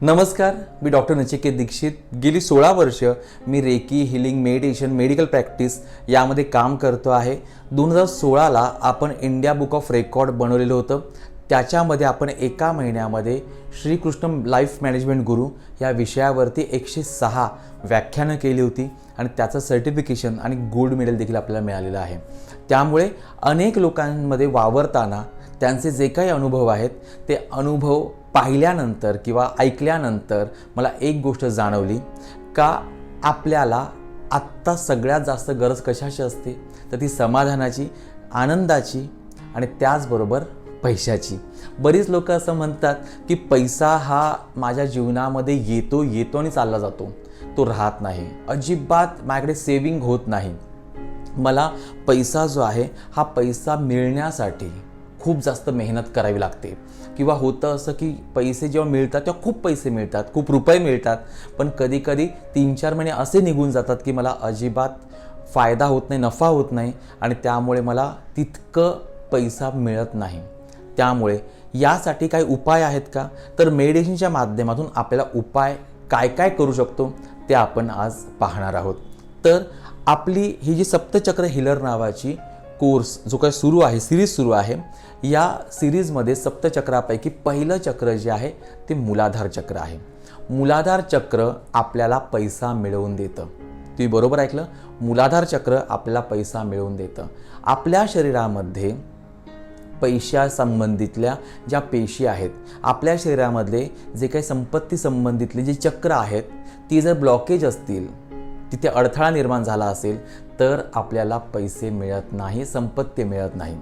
नमस्कार मी डॉक्टर नचिकेत दीक्षित. गेली सोळा वर्ष मी reiki healing meditation medical practice यामध्ये काम करतो आहे. दोन हजार सोळाला आपण इंडिया बुक ऑफ रेकॉर्ड बनवलेलं होतं. त्याच्यामध्ये आपण एका महिन्यामध्ये श्रीकृष्ण लाईफ मॅनेजमेंट गुरु या विषयावरती एकशे सहा व्याख्यानं केली होती आणि त्याचं सर्टिफिकेशन आणि गोल्ड मेडल देखील आपल्याला मिळालेलं आहे. त्यामुळे अनेक लोकांमध्ये वावरताना त्यांचे जे काही अनुभव आहेत ते अनुभव पाहिल्यानंतर किंवा ऐकल्यानंतर मला एक गोष्ट जाणवली का आपल्याला आत्ता सगळ्यात जास्त गरज कशाची असते? तर ती समाधानाची आनंदाची आणि त्याचबरोबर पैशाची. बरीच लोक असं म्हणतात की पैसा हा माझ्या जीवनामध्ये येतो येतो आणि चालला जातो. तो राहत नाही. अजिबात माझ्याकडे सेविंग होत नाही. मला पैसा जो आहे हा पैसा मिळण्यासाठी खूप जास्त मेहनत करावी लागते. किंवा होतं असं की पैसे जेव्हा मिळतात तेव्हा खूप पैसे मिळतात खूप रुपये मिळतात. पण कधी कधी तीन चार महिने असे निघून जातात की मला अजिबात फायदा होत नाही नफा होत नाही आणि त्यामुळे मला तितकं पैसा मिळत नाही. त्यामुळे यासाठी काही उपाय आहेत का? तर मेडिटेशनच्या माध्यमातून आपल्याला उपाय काय काय करू शकतो ते आपण आज पाहणार आहोत. तर आपली ही जी सप्तचक्र हिलर नावाची कोर्स जो काही सुरू आहे सिरीज सुरू आहे या सिरीजमध्ये सप्तचक्रापैकी पहिलं चक्र जे आहे ते मूलाधार चक्र आहे. मूलाधार चक्र आपल्याला पैसा मिळवून देतं. तुम्ही बरोबर ऐकलं? मूलाधार चक्र आपल्याला पैसा मिळवून देतं. आपल्या शरीरामध्ये पैशासंबंधितल्या ज्या पेशी आहेत आपल्या शरीरामधले जे काही संपत्ती संबंधितले जे चक्र आहेत ती जर ब्लॉकेज असतील तिथे अडथळा निर्माण झाला असेल तर आपल्याला पैसे मिळत नाही संपत्ती मिळत नाही.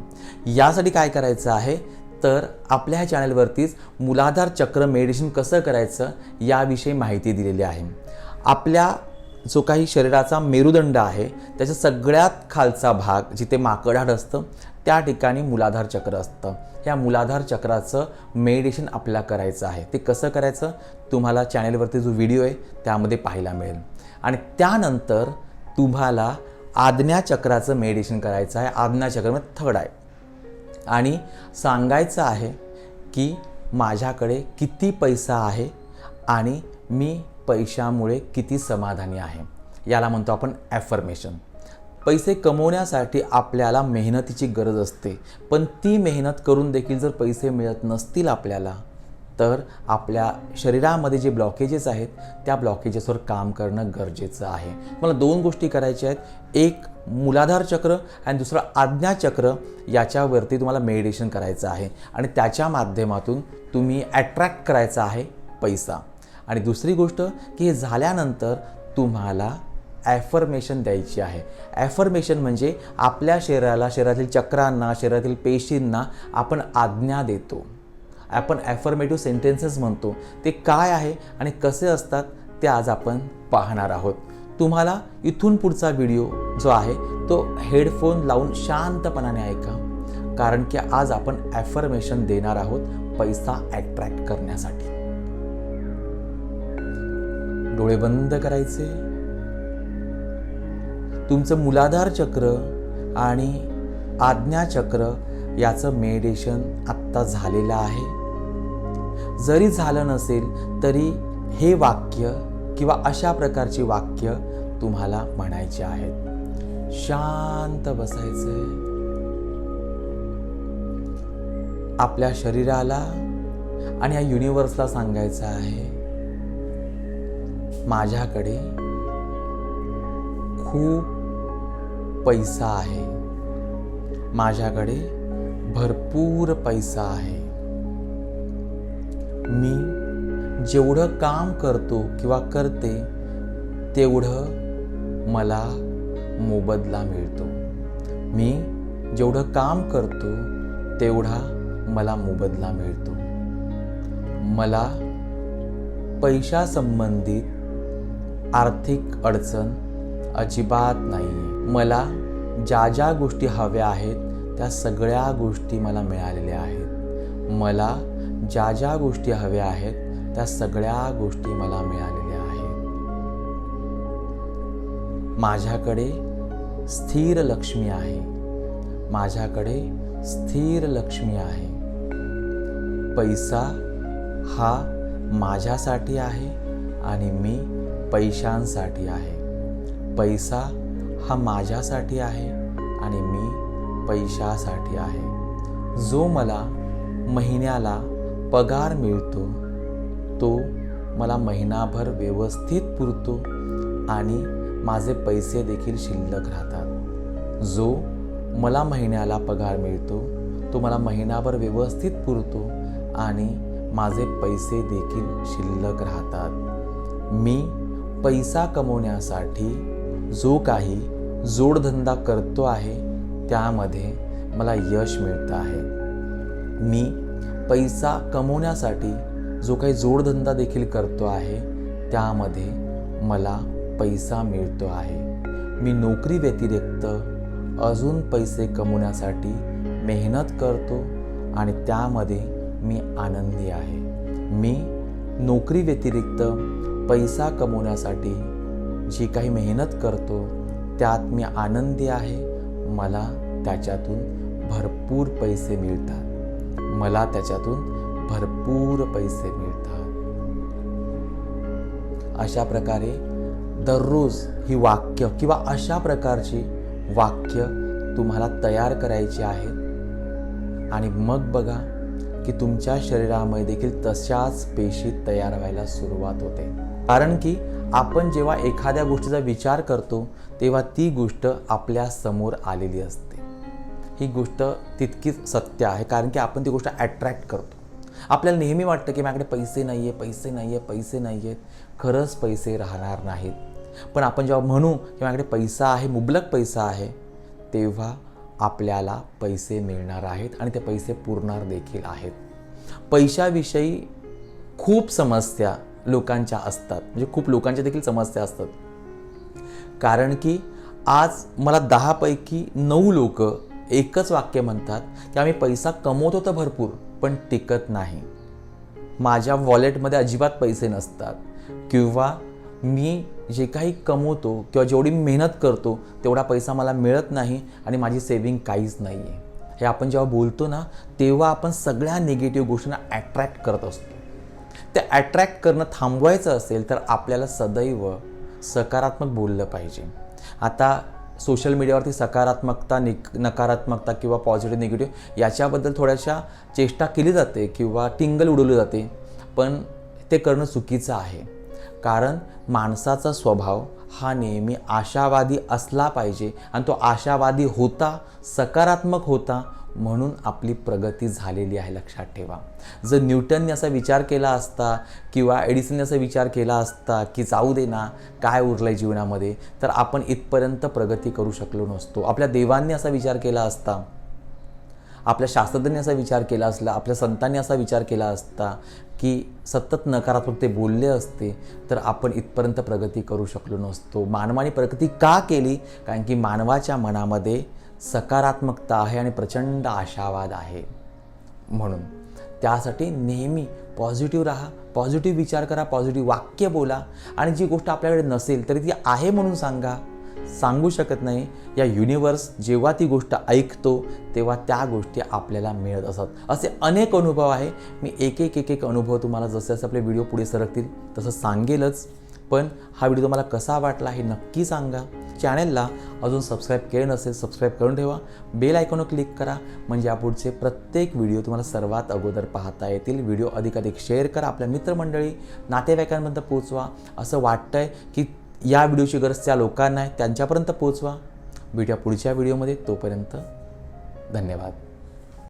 यासाठी काय करायचं आहे? तर आपल्या ह्या चॅनलवरतीच मूलाधार चक्र मेडिसिन कसं करायचं याविषयी माहिती दिलेली आहे. आपल्या जो काही शरीराचा मेरुदंड आहे त्याच्या सगळ्यात खालचा भाग जिथे माकडहाड असतं त्या ठिकाणी मूलाधार चक्र असतं. या मूलाधार चक्राचं मेडिटेशन आपल्याला करायचं आहे. ते कसं करायचं? तुम्हाला चॅनेलवरती जो व्हिडिओ आहे त्यामध्ये पाहायला मिळेल. आणि त्यानंतर तुम्हाला आज्ञाचक्राचं मेडिटेशन करायचं आहे. आज्ञाचक्र म्हणजे थर्ड आहे. आणि सांगायचं आहे की माझ्याकडे किती पैसा आहे आणि मी पैशामुळे किती समाधानी आहे. याला म्हणतो आपण ॲफर्मेशन पैसे कमवण्यासाठी आपल्याला मेहनतीची गरज असते. पण ती मेहनत करून देखील जर पैसे मिळत नसतील आपल्याला तर आपल्या शरीरामध्ये जे ब्लॉकेजेस आहेत त्या ब्लॉकेजेसवर काम करणं गरजेचं आहे. मला दोन गोष्टी करायच्या आहेत. एक मूलाधार चक्र आणि दुसरं आज्ञाचक्र याच्यावरती तुम्हाला मेडिटेशन करायचं आहे. आणि त्याच्या माध्यमातून तुम्ही ॲट्रॅक्ट करायचा आहे पैसा. आणि दुसरी गोष्ट की हे झाल्यानंतर तुम्हाला ॲफर्मेशन द्यायची आहे. ॲफर्मेशन म्हणजे आपल्या शरीराला शरीरातील चक्रांना शरीरातील पेशींना आपण आज्ञा देतो. आपण ॲफर्मेटिव्ह सेंटेन्सेस म्हणतो. ते काय आहे आणि कसे असतात ते आज आपण पाहणार आहोत. तुम्हाला इथून पुढचा व्हिडिओ जो आहे तो हेडफोन लावून शांतपणाने ऐका. कारण की आज आपण ॲफर्मेशन देणार आहोत पैसा ॲट्रॅक्ट करण्यासाठी. डोळे बंद करायचे. तुमचं मूलाधार चक्र आणि आज्ञाचक्र याचं मेडिटेशन आत्ता झालेलं आहे. जरी झालं नसेल तरी हे वाक्य किंवा अशा प्रकारची वाक्य तुम्हाला म्हणायची आहेत. शांत बसायचंय आपल्या शरीराला आणि या युनिवर्सला सांगायचं आहे माझ्याकडे खूप पैसा आहे. माझ्याकडे भरपूर पैसा आहे. मी जेवढं काम करतो किंवा करते तेवढं मला मोबदला मिळतो. मी जेवढं काम करतो तेवढा मला मोबदला मिळतो. मला पैशासंबंधित आर्थिक अडचण अजिबात नाही आहे मला ज्या ज्या गोष्टी हव्या आहेत त्या सगळ्या गोष्टी मला मिळालेल्या आहेत. मला ज्या ज्या गोष्टी हव्या आहेत त्या सगळ्या गोष्टी मला मिळालेल्या आहेत. माझ्याकडे स्थिर लक्ष्मी आहे. माझ्याकडे स्थिर लक्ष्मी आहे. पैसा हा माझ्यासाठी आहे आणि मी पैशांसाठी आहे. पैसा हा माझ्यासाठी आहे आणि मी पैशासाठी आहे. जो मला महिन्याला पगार मिळतो तो मला महिनाभर व्यवस्थित पुरतो आणि माझे पैसे देखील शिल्लक राहतात. जो मला महिन्याला पगार मिळतो तो मला महिनाभर व्यवस्थित पुरतो आणि माझे पैसे देखील शिल्लक राहतात. मी पैसा कमवण्यासाठी जो काही जोडधंदा करतो आहे त्यामध्ये मला यश मिळतं आहे. मी पैसा कमवण्यासाठी जो काही जोडधंदा देखील करतो आहे त्यामध्ये मला पैसा मिळतो आहे. मी नोकरी व्यतिरिक्त अजून पैसे कमवण्यासाठी मेहनत करतो आणि त्यामध्ये मी आनंदी आहे. मी नोकरी व्यतिरिक्त पैसा कमवण्यासाठी जी काही मेहनत करतो त्यात मी आनंदी आहे. मला त्याच्यातून भरपूर पैसे मिळतात. मला त्याच्यातून भरपूर पैसे मिळतात. अशा प्रकारे दररोज ही वाक्य किंवा अशा प्रकारची वाक्य तुम्हाला तयार करायची आहेत आणि मग बघा की तुमच्या शरीरामध्ये देखील तशाच पेशी तयार व्हायला सुरुवात होते. कारण की आपण जेव्हा एखाद्या गोष्टीचा विचार करतो तेव्हा ती गोष्ट आपल्यासमोर आलेली असते. ही गोष्ट तितकीच सत्य आहे कारण की आपण ती गोष्ट अट्रॅक्ट करतो. आपल्याला नेहमी वाटतं की माझ्याकडे पैसे नाही आहे पैसे नाही आहे पैसे नाही आहेत खरंच पैसे राहणार नाहीत. पण आपण जेव्हा म्हणू की माझ्याकडे पैसा आहे मुबलक पैसा आहे तेव्हा आपल्याला पैसे मिळणार आहेत आणि ते पैसे पुरणार देखील आहेत. पैशाविषयी खूप समस्या लोकांच्या असतात. म्हणजे खूप लोकांच्या देखील समस्या असतात. कारण की आज मला दहापैकी नऊ लोक एकच वाक्य म्हणतात की आम्ही पैसा कमवतो तर भरपूर पण टिकत नाही. माझ्या वॉलेटमध्ये अजिबात पैसे नसतात. किंवा मी जे काही कमवतो किंवा जेवढी मेहनत करतो तेवढा पैसा मला मिळत नाही आणि माझी सेविंग काहीच नाही आहे हे आपण जेव्हा बोलतो ना तेव्हा आपण सगळ्या निगेटिव्ह गोष्टींना अट्रॅक्ट करत असतो. ते ॲट्रॅक्ट करणं थांबवायचं असेल तर आपल्याला सदैव सकारात्मक बोललं पाहिजे. आता सोशल मीडियावरती सकारात्मकता निक नकारात्मकता किंवा पॉझिटिव्ह निगेटिव्ह याच्याबद्दल थोड्याशा चेष्टा केली जाते किंवा टिंगल उडवली जाते पण ते करणं चुकीचं आहे. कारण माणसाचा स्वभाव हा नेहमी आशावादी असला पाहिजे आणि तो आशावादी होता सकारात्मक होता म्हणून आपली प्रगती झालेली आहे लक्षात ठेवा. जर न्यूटनने असा विचार केला असता किंवा एडिसनने असा विचार केला असता की जाऊ दे ना काय उरलं आहे जीवनामध्ये तर आपण इथपर्यंत प्रगती करू शकलो नसतो. आपल्या देवांनी असा विचार केला असता आपल्या शास्त्रज्ञांनी असा विचार केला असला आपल्या संतांनी असा विचार केला असता की सतत नकारात्मक ते बोलले असते तर आपण इथपर्यंत प्रगती करू शकलो नसतो. मानवाने प्रगती का केली? कारण की मानवाच्या मनामध्ये सकारात्मकता आहे आणि प्रचंड आशावाद आहे. म्हणून त्यासाठी नेहमी पॉझिटिव्ह राहा पॉझिटिव्ह विचार करा पॉझिटिव्ह वाक्य बोला आणि जी गोष्ट आपल्याकडे नसेल तरी ती आहे म्हणून सांगा. सांगू शकत नाही. या युनिवर्स जेव्हा ती गोष्ट ऐकतो तेव्हा त्या गोष्टी आपल्याला मिळत असतात असे अनेक अनुभव आहे. मी एक एक एक एक अनुभव तुम्हाला जसे जसे आपले व्हिडिओ पुढे सरकतील तसं सांगेलच. पण हा व्हिडिओ तुम्हाला कसा वाटला हे नक्की सांगा. चॅनेलला अजून सबस्क्राईब केलं नसेल सबस्क्राईब करून ठेवा. बेल आयकॉनवर क्लिक करा. म्हणजे यापुढचे प्रत्येक व्हिडिओ तुम्हाला सर्वात अगोदर पाहता येतील. व्हिडिओ अधिकाधिक शेअर करा आपल्या मित्रमंडळी नातेवाईकांपर्यंत पोचवा असं वाटतंय की या व्हिडिओची गरज त्या लोकांना आहे त्यांच्यापर्यंत पोचवा भेटूया पुढच्या व्हिडिओमध्ये. तोपर्यंत धन्यवाद.